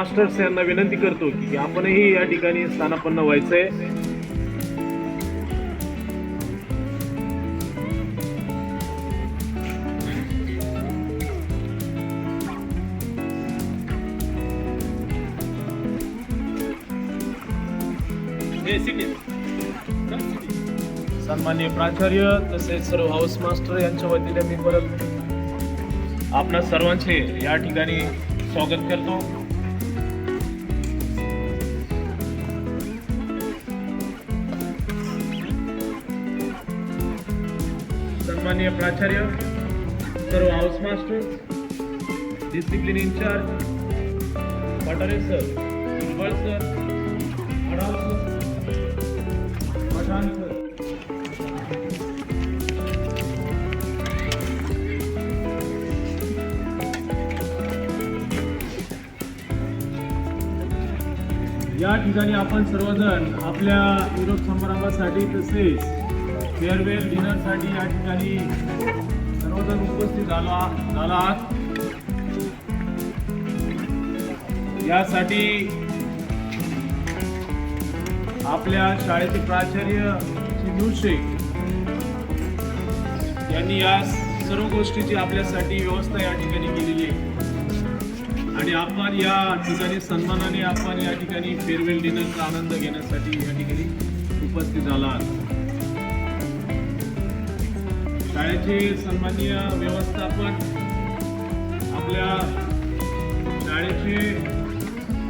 Masters यांना विनंती करतो की आपणही या ठिकाणी स्थानापन्न व्हायचंय. सन्मान्य प्राचार्य तसेच सर्व हाऊस मास्टर यांच्या वतीने मी परत आपणा सर्वांचे या ठिकाणी स्वागत करतो. माननीय प्राचार्य सर्व house master discipline incharge Patare sir Hiraval sir Adav sir Pathan sir या ठिकाणी आपण सर्वजण आपल्या निरोप समारंभासाठी तसेच फेअरवेल डिनरसाठी या ठिकाणी सर्वजण उपस्थित झाला झाला आहात यासाठी आपल्या शाळेचे प्राचार्य श्री शेख यांनी या सर्व गोष्टीची आपल्यासाठी व्यवस्था या ठिकाणी केलेली आहे आणि आपण या ठिकाणी सन्मानाने आपण या ठिकाणी फेअरवेल डिनरचा आनंद घेण्यासाठी या ठिकाणी उपस्थित झाला आहात. शाळेचे सन्माननीय व्यवस्थापक आपल्या शाळेचे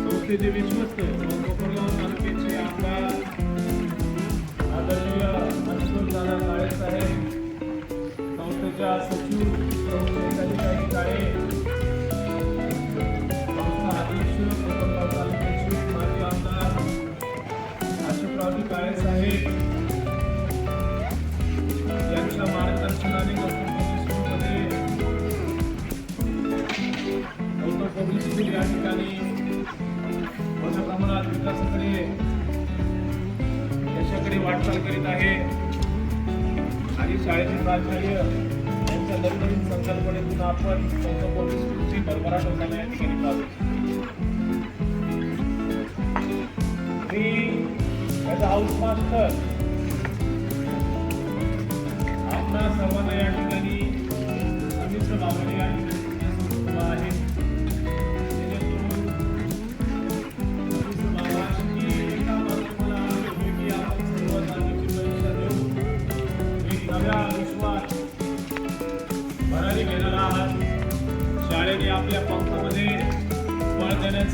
संस्थेचे विश्वस्त व कोपरगाव तालुक्याचे वाटचाल करीत आहे. आणि शाळेचे प्राचार्य यांच्या नवनवीन संकल्पनेतून आपण गौतम पब्लिक स्कूलची भरभराट होताना या ठिकाणी पाहतो मी ॲज हाऊस मास्टर आपणा सर्वांना या ठिकाणी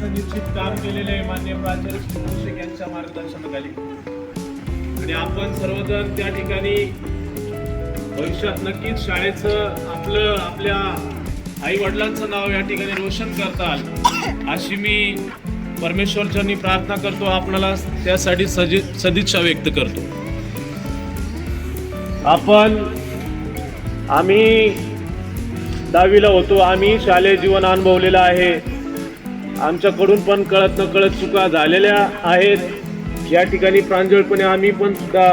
बळ निश्चित काम केलेलं आहे मान्य प्राचार्य श्री यांच्या मार्गदर्शनाखाली. आणि आपण सर्वजण त्या ठिकाणी भविष्यात नक्कीच शाळेचं आपलं आपल्या आई वडिलांचं नाव या ठिकाणी रोशन करताल अशी मी परमेश्वरचरणी प्रार्थना करतो आपणाला त्यासाठी सजि सदिच्छा व्यक्त करतो. आपण आम्ही दहावीला होतो आम्ही शालेय जीवन अनुभवलेलं आहे. आमच्याकडून पण कळत न कळत चुका झालेल्या आहेत. या ठिकाणी प्रांजळपणे आम्ही पण सुद्धा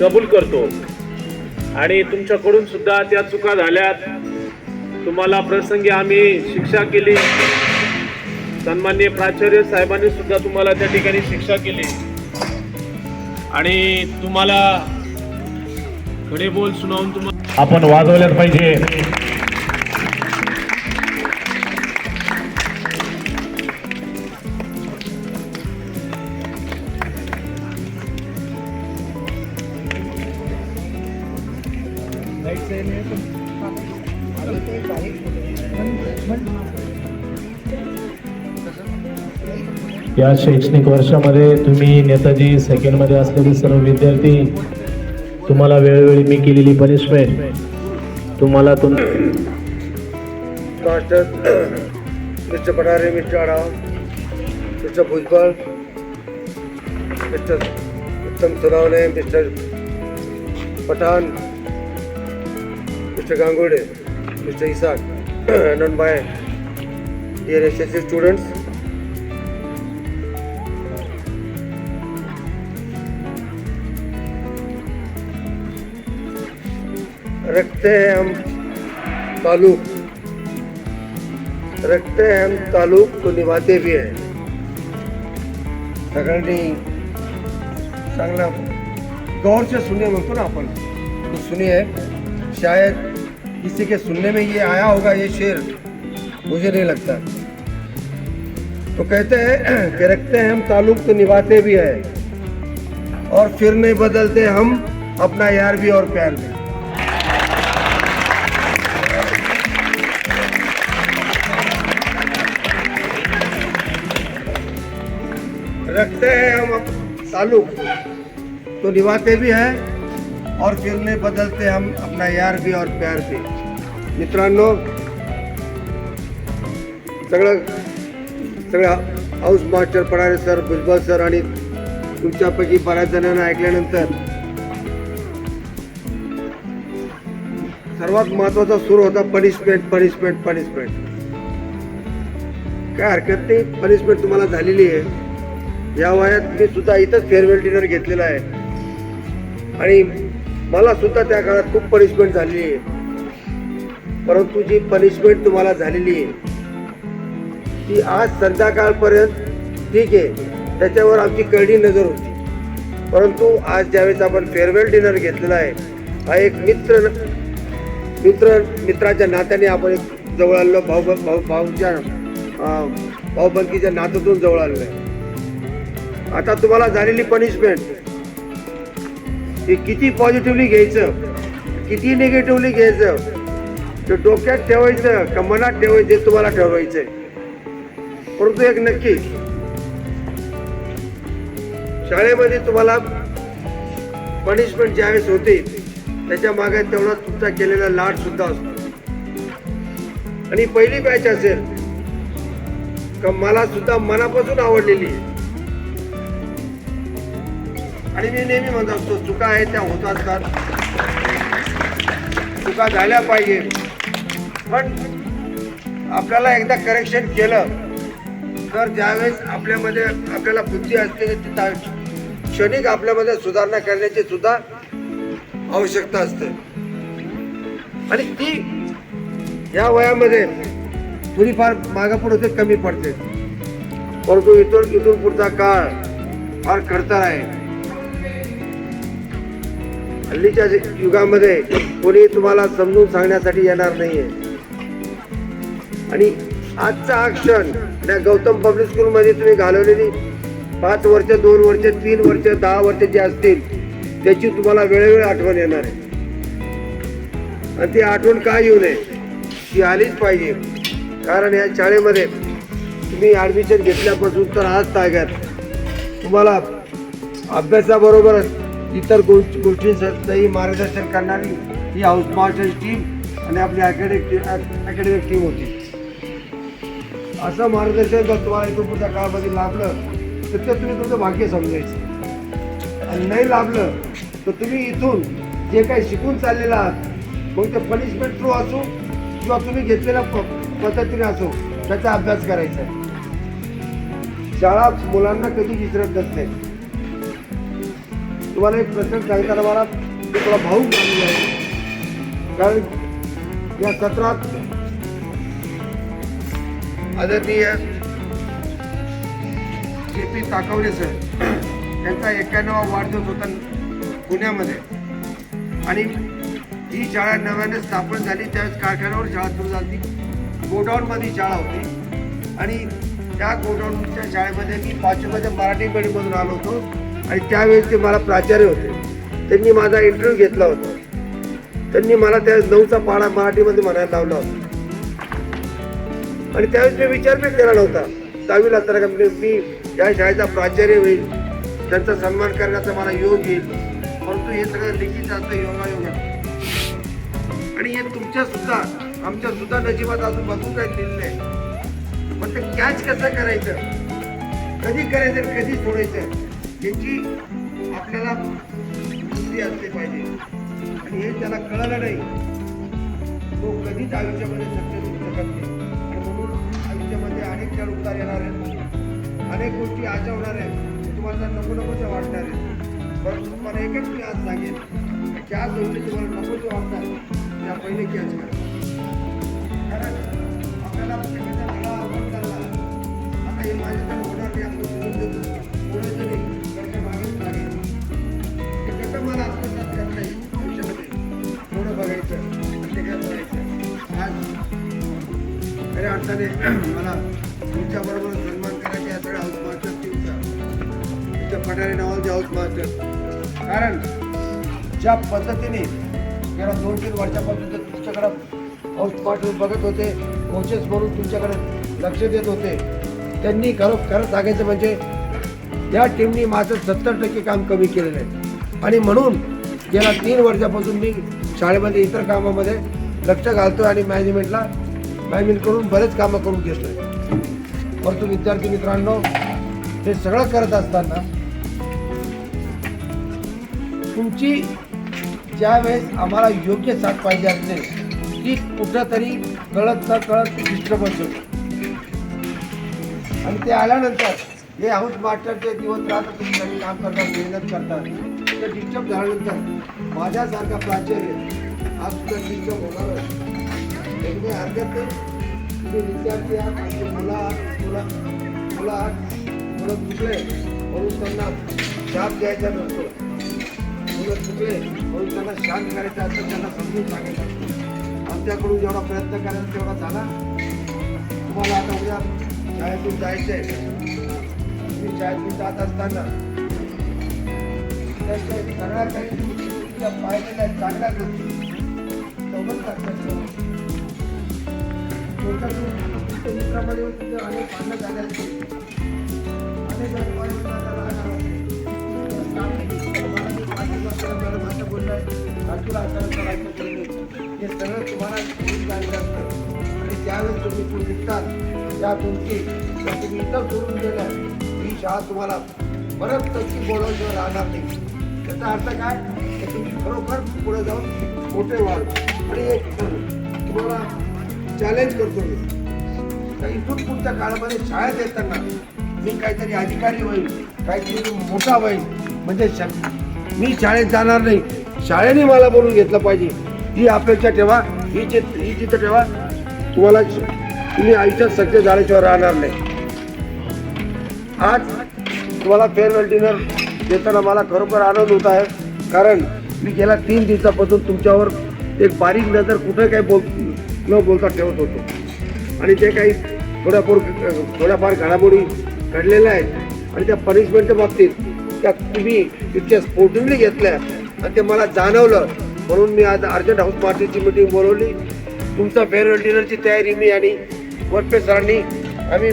कबूल करतो. आणि तुमच्याकडून सुद्धा त्या चुका झाल्यात. तुम्हाला प्रसंगी आम्ही शिक्षा केली. सन्मान्य प्राचार्य साहेबांनी सुद्धा तुम्हाला त्या ठिकाणी शिक्षा केली. आणि तुम्हाला खडे बोल सुनावून तुम्हाला आपण वाजवल्यात पाहिजे. या शैक्षणिक वर्षामध्ये तुम्ही नेताजी सेकंडमध्ये असलेले सर्व विद्यार्थी तुम्हाला वेळोवेळी मी केलेली पनिशमेंट तुम्हाला तुम master mister Pathare mister Aarav mister Bhujbal mister Uttam Suravane mister Pathan mister Gangude mister Isak none by S S students रखते हैं हम ताल्लुक रखते हैं हम ताल्लुक तो निभाते भी हैं। गौर से सुने म्हणतो ना अपन। तो सुनिए, शायद किसी के सुनने में ये आया होगा ये शेर। मुझे नहीं लगता। तो कहते हैं कि रखते हैं हम ताल्लुक तो निभाते भी हैं। और फिर नहीं बदलते हम अपना यार भी और प्यार भी। रखते हैं हम ताल्लुक तो निभाते भी हैं और फिर बदलते हम अपना यार भी और प्यार भी। मित्रांनो सगळं सगळं house master Padare sir Bhujbal sir आणि तुमच्यापैकी बऱ्याच जणांना ऐकल्यानंतर सर्वात महत्त्वाचा सुरू होता पनिशमेंट पनिशमेंट पनिशमेंट काय हरकत नाही पनिशमेंट तुम्हाला झालेली आहे. या वयात मी सुद्धा इथंच फेअरवेल डिनर घेतलेला आहे. आणि मला सुद्धा त्या काळात खूप पनिशमेंट झालेली आहे. परंतु जी पनिशमेंट तुम्हाला झालेली आहे ती आज संध्याकाळपर्यंत ठीक आहे. त्याच्यावर आमची करडी नजर होती. परंतु आज ज्यावेळेस आपण फेअरवेल डिनर घेतलेला आहे हा एक मित्र मित्र मित्राच्या नात्याने आपण एक जवळ आलो भाऊ भाऊ भाऊच्या अं, भाऊबंदकीच्या नात्यातून जवळ आलेलो आहे. आता तुम्हाला झालेली पनिशमेंट हे किती पॉझिटिव्हली घ्यायचं? किती निगेटिव्हली घ्यायचं? ते डोक्यात ठेवायचं का मनात ठेवायचं हे तुम्हाला ठरवायचंय. परंतु एक नक्की शाळेमध्ये तुम्हाला पनिशमेंट ज्यावेळेस होते त्याच्यामागे तेवढा तुमचा केलेला लाड सुद्धा असतो. आणि पहिली बॅच असेल का मला सुद्धा मनापासून आवडलेली आहे. आणि मी नेहमी म्हणत असतो चुका आहेत त्या होत असतात चुका झाल्या पाहिजे. पण आपल्याला एकदा करेक्शन केलं तर ज्यावेळेस आपल्यामध्ये आपल्याला बुद्धी असते ती क्षणिक आपल्यामध्ये सुधारणा करण्याची सुद्धा आवश्यकता असते. आणि ती या वयामध्ये थोडीफार मागापुढे होते कमी पडते. परंतु इथून इथून पुढचा काळ फार खडतर आहे. हल्लीच्या युगामध्ये कोणी तुम्हाला समजून सांगण्यासाठी येणार नाहीये. आणि आजचा हा क्षण त्या गौतम पब्लिक स्कूलमध्ये तुम्ही घालवलेली पाच वर्ष दोन वर्ष तीन वर्ष दहा वर्ष जे असतील त्याची तुम्हाला वेळोवेळी आठवण येणार आहे. आणि ती आठवण का येऊ नये ती आलीच पाहिजे. कारण या शाळेमध्ये तुम्ही ॲडमिशन घेतल्यापासून तर आज ताग्यात तुम्हाला अभ्यासाबरोबरच इतर गोष्ट गोष्टींसाठी मार्गदर्शन करणारी ही हाऊस मास्टर टीम आणि आपली अकॅडमिक अकॅडमिक टीम होती. असं मार्गदर्शन जर तुम्हाला इथून पुढच्या काळामध्ये लाभलं तर ते तुम्ही तुमचं भाग्य समजायचं. आणि नाही लाभलं तर तुम्ही इथून जे काही शिकून चाललेलं आहात मग ते पनिशमेंट थ्रू असो किंवा तुम्ही घेतलेल्या प- पद्धतीने असो त्याचा अभ्यास करायचा आहे. शाळा मुलांना कधी विसरत नसते. तुम्हाला एक प्रसंग सांगताना मला थोडा भाऊ मानले आहे. कारण या सत्रात आदरणीय जे पी ताकवले सर त्यांचा एक्क्याण्णवा वाढदिवस होता पुण्यामध्ये. आणि ही शाळा नव्याने स्थापन झाली त्यावेळेस कारखान्यावर शाळा सुरू झाली. गोडाऊनमध्ये शाळा होती. आणि त्या गोडाऊनच्या शाळेमध्ये मी पाचवीमध्ये मराठी मीडियममधून आलो होतो. आणि त्यावेळेस ते मला प्राचार्य होते. त्यांनी माझा इंटरव्ह्यू घेतला होता. त्यांनी मला त्यावेळेस नऊचा पाडा मराठीमध्ये म्हणायला लावला होता. आणि त्यावेळेस मी विचार पण केला नव्हता. दहावीला असताना का मी या शाळेचा प्राचार्य होईल. त्यांचा सन्मान करण्याचा मला योग येईल. परंतु हे सगळं लिखित असतं योगायोग आणि हे तुमच्या सुद्धा आमच्या सुद्धा नशिबात अजून बघून काय लिहिलेलं आहे पण ते कॅच कसं करायचं? कधी करायचं कधी सोडायचं? ह्याची आपल्याला बुद्धी असली पाहिजे. आणि हे त्याला कळलं नाही तो कधीच आयुष्यामध्ये सक्सेस होऊ शकत नाही. आणि म्हणून आयुष्यामध्ये अनेक चढ उतार येणार आहेत. अनेक गोष्टी आशा होणार आहेत तुम्हाला नको नकोच्या वाटणार आहेत. परंतु तुम्हाला एकच मी आज सांगेन ज्या गोष्टी तुम्हाला नकोच्या वाटतात त्या पहिले कॅच करा. कारण आपल्याला हे माझ्या नावाचे कारण ज्या पद्धतीने गेल्या दोन तीन वर्षापासून ते तुमच्याकडं हाऊस पाठवून बघत होते कोचेस म्हणून तुमच्याकडे लक्ष देत होते त्यांनी खरं खरं सांगायचं म्हणजे या टीमनी माझं सत्तर टक्के काम कमी केलेलं आहे. आणि म्हणून गेल्या तीन वर्षापासून मी शाळेमध्ये इतर कामामध्ये लक्ष घालतो आणि मॅनेजमेंटला मॅनेजमेंट करून बरेच कामं करून घेतोय परंतु विद्यार्थी मित्रांनो हे सगळं करत असताना तुमची ज्यावेळेस आम्हाला योग्य साथ पाहिजे असते ती कुठंतरी कळत न कळत डिस्टर्बन्स होतो. आणि ते आल्यानंतर हे हाऊस मास्टरचे दिवस राहतात तुमच्याकडे काम करतात मेहनत करतात ते डिस्टर्ब झाल्यानंतर माझ्यासारखा प्राचार्य आज सुद्धा डिस्टर्ब होणार एक हरकत नाही तुम्ही विद्यार्थी आहात मुला मुलं आहात मुलं मुलं आहात मुलं दुसरे म्हणून त्यांना जाब द्यायचा नसतो. दिवस चुकले म्हणून त्यांना शांत करायचं असतं त्यांना समजून सांगायचं आमच्याकडून जेवढा प्रयत्न करायचा तेवढा झाला. तुम्हाला आता उद्या शाळेतून जायचं आहे तुम्ही शाळेतून जात असताना त्यांच्या सगळ्या काही तुमच्या पाहिलेल्या चांगल्या गोष्टी सोबत लक्षात मित्रामध्ये तुमचे अनेक भांडणं झाले असतील. अनेक हे सगळं तुम्हाला असतं. आणि त्यावेळेस तुम्ही निघतात त्या तुमची तुम्ही इथं सोडून गेल्या ही शाळा तुम्हाला परत तशी बोलवल्यावर राहणार नाही. त्याचा अर्थ काय? की तुम्ही खरोखर पुढे जाऊन मोठे व्हाल. आणि एक तुम्हाला चॅलेंज करतो मी. तर इथून पुढच्या काळामध्ये शाळेत येताना मी काहीतरी अधिकारी होईल काहीतरी मोठा होईल. म्हणजे मी शाळेत जाणार नाही. शाळेने मला बोलून घेतलं पाहिजे. ही अपेक्षा ठेवा. ही चित ही चित्र ठेवा. तुम्हाला तुम्ही आयुष्यात सक्सेस झाल्याशिवाय राहणार नाही. आज तुम्हाला फेअरवेल डिनर देताना मला खरोखर आनंद होत आहे. कारण मी गेल्या तीन दिवसापासून तुमच्यावर एक बारीक नजर कुठे काही बोल न बोलता ठेवत होतो. आणि ते काही थोड्याफार थोड्याफार घडामोडी घडलेल्या आहेत आणि त्या पनिशमेंटच्या बाबतीत त्या तुम्ही इतक्या स्पोर्टिव्हली घेतल्या? आणि ते मला जाणवलं. म्हणून मी आज अर्जंट हाऊस पार्टीची मिटिंग बोलवली. तुमचा फेअरवेल डिनरची तयारी मी आणि वरपे सरांनी आम्ही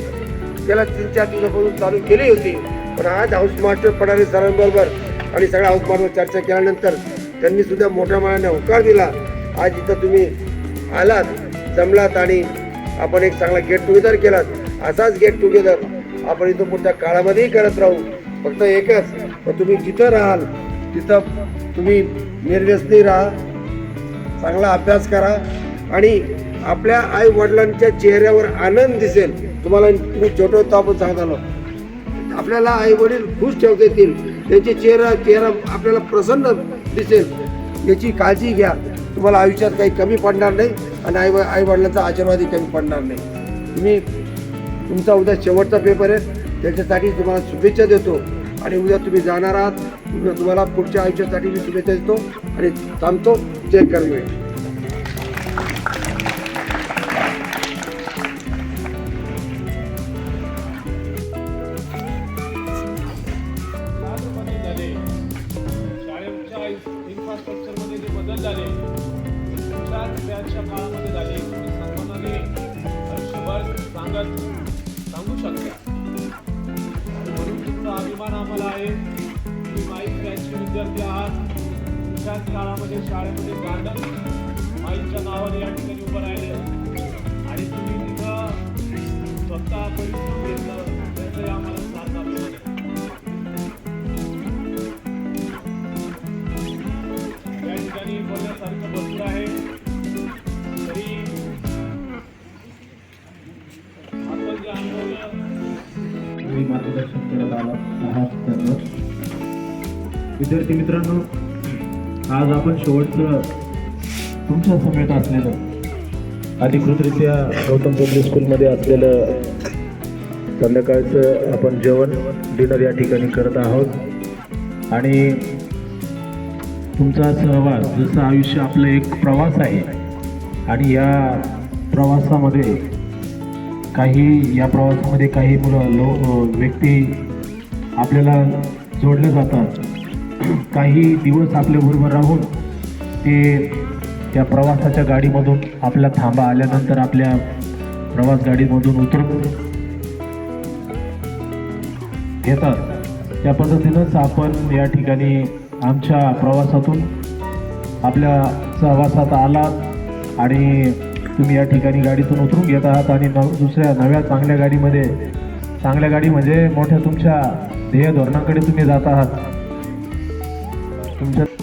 त्याला तीन चार दिवसापासून चालू केली होती. पण आज हाऊस मास्टर पडारे सरांबरोबर आणि सगळ्या हाऊस मास्टर चर्चा केल्यानंतर त्यांनी सुद्धा मोठ्या मनाने होकार दिला. आज इथं तुम्ही आलात जमलात आणि आपण एक चांगला गेट टुगेदर केलात. असाच गेट टुगेदर आपण इथं पुढच्या काळामध्येही करत राहू. फक्त एकच पण तुम्ही जिथं राहाल तिथं तुम्ही निर्व्यसनी राहा चांगला अभ्यास करा आणि आपल्या आई वडिलांच्या चेहऱ्यावर आनंद दिसेल. तुम्हाला तुम्ही छोटं होतो आपण सांगत आलो. आपल्याला आई वडील खुश ठेवता येतील त्यांचे चेहरा चेहरा आपल्याला प्रसन्न दिसेल. याची काळजी घ्या. तुम्हाला आयुष्यात काही कमी पडणार नाही आणि आई आई वडिलांचा आशीर्वादही कमी पडणार नाही. तुम्ही तुमचा उद्या शेवटचा पेपर आहे. त्याच्यासाठी तुम्हाला शुभेच्छा देतो. आणि उद्या तुम्ही जाणार आहात. तुम्हाला पुढच्या आयुष्यासाठी मी शुभेच्छा देतो. आणि थांबतो. जय कर्मे इन्फ्रास्ट्रक्चरमध्ये जे बदल झाले काळामध्ये झाले सांगत सांगू शकता. अभिमान आम्हाला आहे तुम्ही माईक बॅचचे विद्यार्थी आहात. त्याच काळामध्ये शाळेमध्ये गार्डन माईकच्या नावाने या ठिकाणी उभं राहिले. आणि तुम्ही तिथं स्वतः विद्यार्थी मित्रांनो आज आपण शेवटचं तुमच्या समेत असलेलं अधिकृतरित्या गौतम पब्लिक स्कूलमध्ये असलेलं संध्याकाळचं आपण जेवण डिनर या ठिकाणी करत आहोत. आणि तुमचा सहवास जसं आयुष्य आपलं एक प्रवास आहे आणि या प्रवासामध्ये काही या प्रवासामध्ये काही मुलं लो व्यक्ती आपल्याला जोडले जातात. काही दिवस आपल्याबरोबर राहून ते त्या प्रवासाच्या गाडीमधून आपला थांबा आल्यानंतर आपल्या प्रवास गाडीमधून उतरून घेतात त्या पद्धतीनंच आपण या ठिकाणी आमच्या प्रवासातून आपल्या सहवासात आलात आणि तुम्ही या ठिकाणी गाडीतून उतरून घेत आहात आणि नव दुसऱ्या नव्या चांगल्या गाडीमध्ये चांगल्या गाडी म्हणजे मोठ्या तुमच्या ध्येय धोरणाकडे तुम्ही जात आहात. तुमच्या